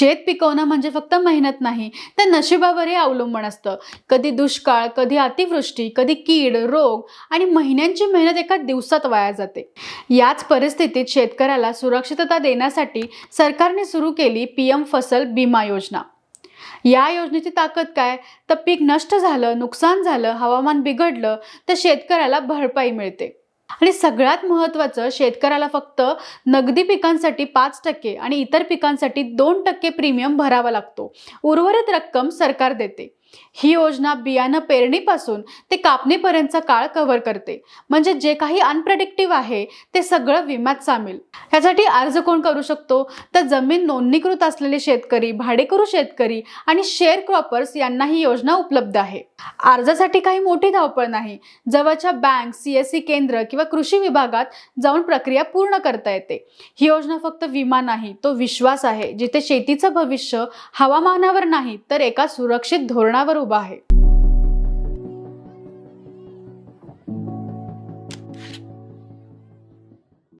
शेत पिकवणं म्हणजे फक्त मेहनत नाही तर नशिबावरही अवलंबून असतं. कधी दुष्काळ कधी अतिवृष्टी कधी कीड रोग आणि महिन्यांची मेहनत एका दिवसात वाया जाते. याच परिस्थितीत शेतकऱ्याला सुरक्षितता देण्यासाठी सरकारने सुरू केली पी एम फसल बिमा योजना. या योजनेची ताकद काय? तर पीक नष्ट झालं नुकसान झालं हवामान बिघडलं तर शेतकऱ्याला भरपाई मिळते. आणि सगळ्यात महत्त्वाचं शेतकऱ्याला फक्त नगदी पिकांसाठी पाच टक्के आणि इतर पिकांसाठी दोन टक्के प्रीमियम भरावा लागतो. उर्वरित रक्कम सरकार देते. ही योजना बियाणं पेरणीपासून ते कापणीपर्यंतचा काळ कव्हर करते. म्हणजे जे काही अनप्रेडिक्टिव्ह आहे ते सगळं विम्यात सामील. ह्यासाठी अर्ज कोण करू शकतो? तर जमीन नोंदणीकृत असलेले शेतकरी भाडेकरू शेतकरी आणि शेअर क्रॉपर्स यांना ही योजना उपलब्ध आहे. अर्जासाठी काही मोठी धावपळ नाही. जवळच्या बँक सीएससी केंद्र किंवा कृषी विभागात जाऊन प्रक्रिया पूर्ण करता येते. ही योजना फक्त विमा नाही तो विश्वास आहे. जिथे शेतीचं भविष्य हवामानावर नाही तर एका सुरक्षित धोरणावर उभा आहे